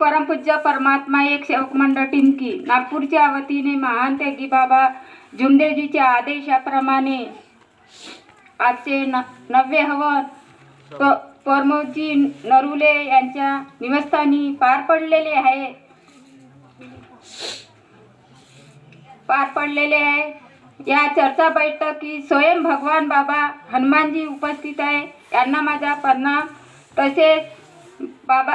परमपूज्य परमात्मा एक सेवक मंडळ टिमकी. नागपूरच्या वतीने महान त्यागी बाबा जुमदेवजीच्या आदेशाप्रमाणे आजचे न नववे हवन प परमोजी नरुले यांच्या निवस्थानी पार पडलेले आहे. पार पडलेले आहे. या चर्चा बैठकीत स्वयं भगवान बाबा हनुमानजी उपस्थित आहे. यांना माझा प्रणाम. तसेच बाबा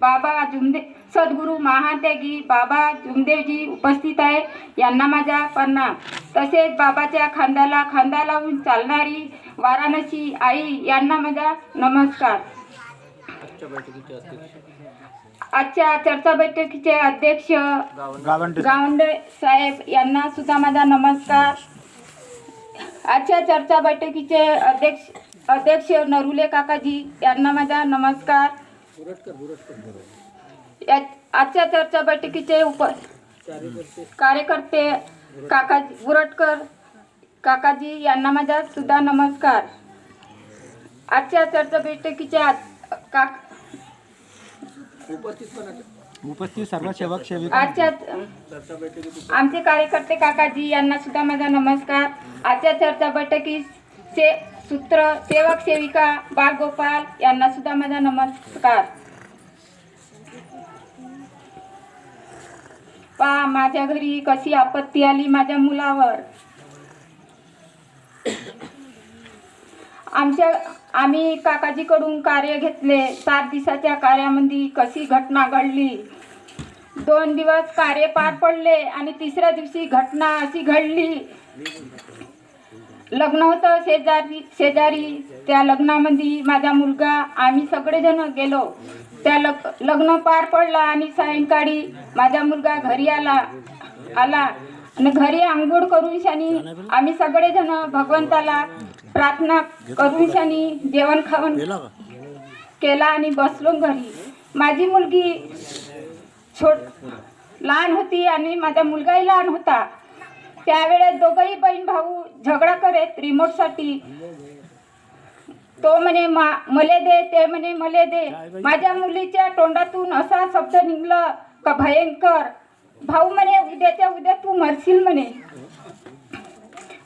बाबा जुमदे सद्गुरू महात्यागी बाबा जुमदेवजी उपस्थित आहे यांना माझा प्रणाम. तसेच बाबाच्या खांद्याला खांदा लावून चालणारी वाराणसी आई यांना माझा नमस्कार. आजच्या चर्चा बैठकीचे अध्यक्ष गावंडे. गावंडे साहेब यांना सुद्धा माझा नमस्कार. आजच्या चर्चा बैठकीचे अध्यक्ष अध्यक्ष नरुले काकाजी यांना माझा नमस्कार. या आजच्या चर्चा बैठकीचे उप कार्यकर्ते काकाजी बुरटकर काकाजी यांना माझा सुद्धा नमस्कार. आजच्या चर्चा बैठकीचे काक उपस्थित सर्व सेवक सेविका. आजच्या आमचे कार्यकर्ते काकाजी यांना सुद्धा माझा नमस्कार. आजच्या चर्चा बैठकीत से सूत्र सेवक सेविका बालगोपाल यांना सुद्धा माझा नमस्कार. पा माझ्या घरी कशी आपत्ती आली माझ्या मुलावर? आमच्या आम्ही काकाजीकडून कार्य घेतले. सात दिवसाच्या कार्यामध्ये कशी घटना घडली? दोन दिवस कार्य पार पडले आणि तिसऱ्या दिवशी घटना अशी घडली. लग्न होतं शेजारी शेजारी त्या लग्नामध्ये माझा मुलगा आम्ही सगळेजण गेलो. त्या लग लग्न पार पडलं आणि सायंकाळी माझा मुलगा घरी आला आला. आणि घरी आंघोळ करून शानी आम्ही सगळेजण भगवंताला प्रार्थना करून शानी जेवण खावण केला आणि बसलो घरी. माझी मुलगी छोट लहान होती आणि माझा मुलगाही लहान होता. त्यावेळेस दोघंही बहीण भाऊ झगडा करत रिमोटसाठी तो म्हणे मा मले दे. ते म्हणे मले दे. माझ्या मुलीच्या तोंडातून असा शब्द निघला का भयंकर? भाऊ म्हणे उद्याच्या उद्या तू मरशील म्हणे.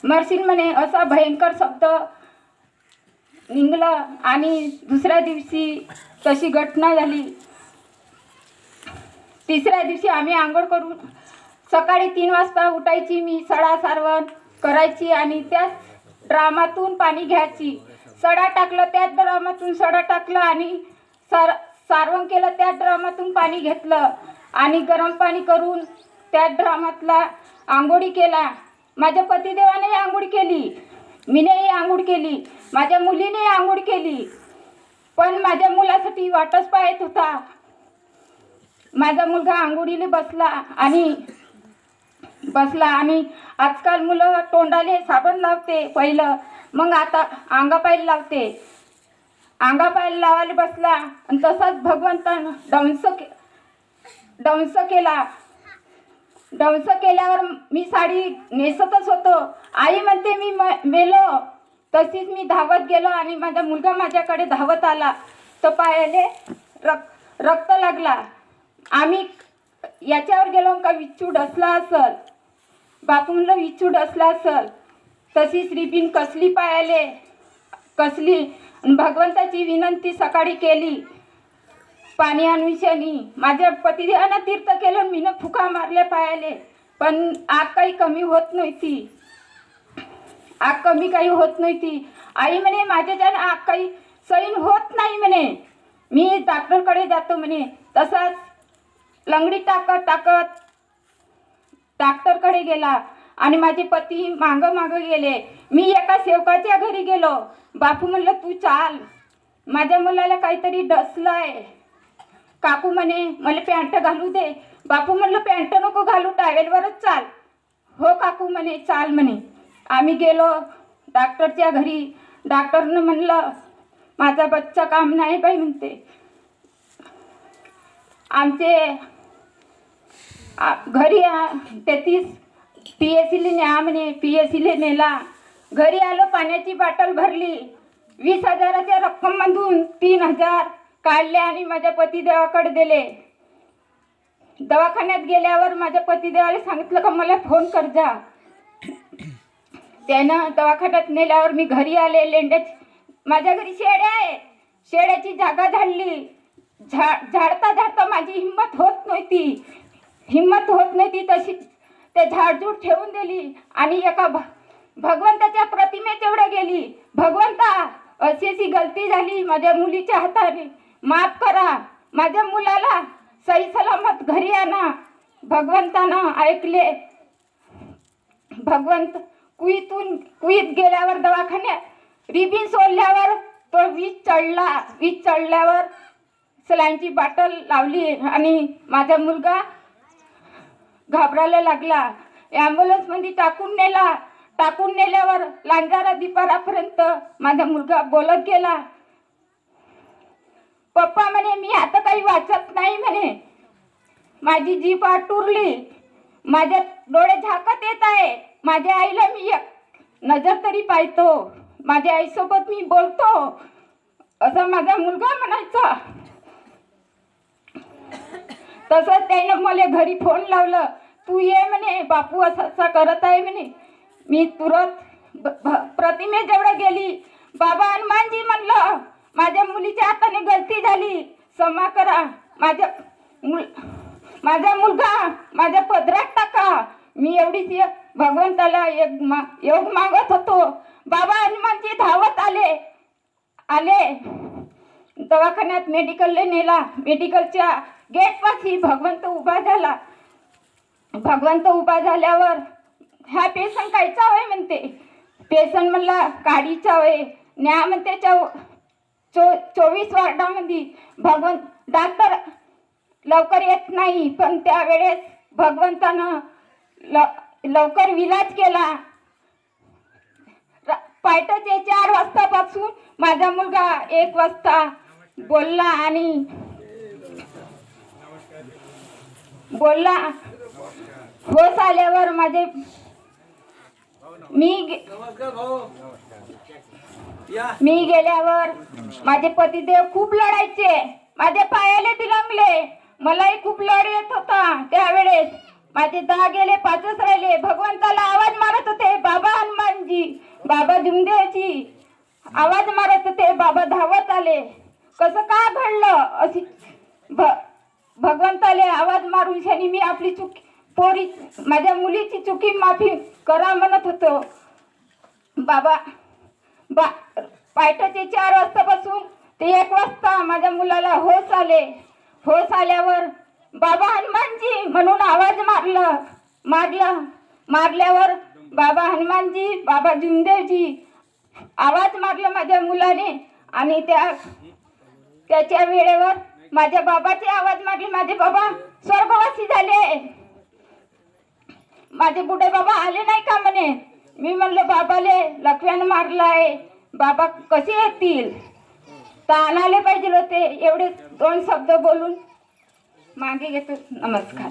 मरशील म्हणे असा भयंकर शब्द निघलं आणि दुसऱ्या दिवशी तशी घटना झाली. तिसऱ्या दिवशी आम्ही आंघोळ करून सकाळी तीन वाजता उठायची मी सडा सारवण करायची आणि त्या ड्रामातून पाणी घ्यायची. सडा टाकलं त्याच ड्रामातून सडा टाकलं आणि सार सारवण केलं त्याच ड्रामातून पाणी घेतलं आणि गरम पाणी करून त्या ड्रामातला आंघोळी केला. माझ्या पतिदेवाने आंघोळ केली. मीनेही आंघोळ केली. माझ्या मुलीने आंघोळ केली. पण माझ्या मुलासाठी वाटच पाहत होता. माझा मुलगा आंघोळीला बसला आणि बसला आणि आजकाल मुलं तोंडाले साबण लावते पहिलं. मग आता अंगापायला लावते. अंगापायला लावायला बसला आणि तसाच भगवंतानं डंस के दंस केला. डंस केल्यावर मी साडी नेसतच होतो. आई म्हणते मी म मेलो. तशीच मी धावत गेलो आणि माझा मुलगा माझ्याकडे धावत आला. तर पायाले रक रक्त लागला. आम्ही याच्यावर गेलो का विच्छू डसला असल. बापू म्हणलं असला असल तशी श्रीबीन कसली पायाले कसली भगवंताची विनंती सकाळी केली. पाणी आणून माझ्या पतिदेवानं तीर्थ केलं मीनं फुका मारल्या पायाले. पण आग काही कमी होत नव्हती. आग कमी काही होत नव्हती. आई म्हणे माझ्याच्यानं आग काही सैन होत नाही म्हणे. मी डॉक्टरकडे जातो म्हणे. तसाच लंगडी टाकत टाकत डॉक्टरकडे गेला आणि माझे पती मागं मागं गेले. मी एका सेवकाच्या घरी गेलो. बापू म्हणलं तू चाल. माझ्या मुलाला काहीतरी डसलं आहे काकू म्हणे मला पॅन्ट घालू दे. बापू म्हणलं पॅन्ट नको घालू टावेलवरच चाल. हो काकू म्हणे चाल म्हणे. आम्ही गेलो डॉक्टरच्या घरी. डॉक्टरनं म्हणलं माझा बच्चा काम नाही बाई म्हणते. आमचे घरी आ- तेहतीस पी एस सीले न्या म्हणे पी एस सीले नेला. घरी आलो पाण्याची बाटल भरली. वीस हजाराच्या रक्कममधून तीन हजार काढले आणि माझ्या पतिदेवाकडे दिले. दवाखान्यात गेल्यावर माझ्या पतिदेवाला सांगितलं का मला फोन कर जा. त्यानं दवाखान्यात नेल्यावर मी घरी आले. लेंड्याची माझ्या घरी शेड्या आहे शेड्याची जागा झाडली. झा झाडता झाडता माझी हिंमत होत नव्हती. हिंमत होत नाही ती तशी. ते झाडझूड ठेवून दिली आणि एका भ भगवंताच्या प्रतिमेतेवढं गेली. भगवंता अशी अशी गलती झाली माझ्या मुलीच्या हाताने. माफ करा. माझ्या मुलाला सही सलामत घरी आणा. भगवंतानं ऐकले. भगवंत कुईतून कुईत गेल्यावर दवाखान्यात रिबीन सोडल्यावर तो वीज चढला. वीज चढल्यावर सलाईनची बाटल लावली आणि माझा मुलगा घाबरायला लागला. ॲम्ब्युलन्समध्ये टाकून नेला. टाकून नेल्यावर लांजारा दिपारापर्यंत माझा मुलगा बोलत गेला. पप्पा म्हणे मी आता काही वाचत नाही म्हणे. माझी जीप आटुरली. माझ्या डोळे झाकत येत आहे. माझ्या आईला मी एक नजर तरी पाहतो. माझ्या आईसोबत मी बोलतो. असा माझा मुलगा म्हणायचा. तसंच त्यानं मला घरी फोन लावलं. तू ये म्हणे बापू असं असा करत आहे म्हणे. मी तुरंत प्रतिमे जेवढं प्रतिमेजवळ गेली. बाबा हनुमानजी म्हणलं माझ्या मुलीच्या हाताने गलती झाली. क्षमा करा. माझ्या मुल माझा मुलगा माझ्या पदरात टाका. मी एवढीच भगवंताला एक मा योग मागत होतो. बाबा हनुमानजी धावत आले. आले. दवाखान्यात मेडिकलला नेला. मेडिकलच्या गेटपासही भगवंत उभा झाला. भगवंत उभा झाल्यावर ह्या पेशंट कायचा होय म्हणते. पेशंट म्हणला काडीचा होय न्या म्हणते चौ चो चोवीस वार्डामध्ये भगवंत डॉक्टर लवकर येत नाही. पण त्यावेळेस भगवंतानं ल लवकर विलाज केला. र- पायटाचे चार वाजतापासून माझा मुलगा एक वाजता बोलला आणि बोलला. होश आल्यावर माझे मी मी गेल्यावर माझे पतिदेव खूप लढायचे. माझे पायाले दिलंबले मलाही खूप लढ येत होता. त्यावेळेस माझे दहा गेले पाचच राहिले. भगवंताला आवाज मारत होते बाबा हनुमानजी. बाबा जुमदेवजी आवाज मारत होते बाबा धावत आले. कसं का घडलं? अशी भ भगवंताले आवाज मारून शनी मी आपली चुकी पोरी माझ्या मुलीची चुकी माफी करा म्हणत होतो. बाबा बा पायटाचे चार वाजतापासून ते एक वाजता माझ्या मुलाला होश आले. होश आल्यावर बाबा हनुमानजी म्हणून आवाज मारलं मारलं. मारल्यावर बाबा हनुमानजी बाबा जुमदेवजी आवाज मारला माझ्या मुलाने आणि त्या त्याच्या वेळेवर माझ्या बाबाचे आवाज मारले माझे बाबा स्वर्गवासी झाले. माझे बुढे बाबा आले नाही का म्हणे? मी म्हणलं बाबाले लखव्यानं मारलाय. बाबा कसे येतील? तर आणायला पाहिजे होते. एवढे दोन शब्द बोलून मागे घेतो. नमस्कार.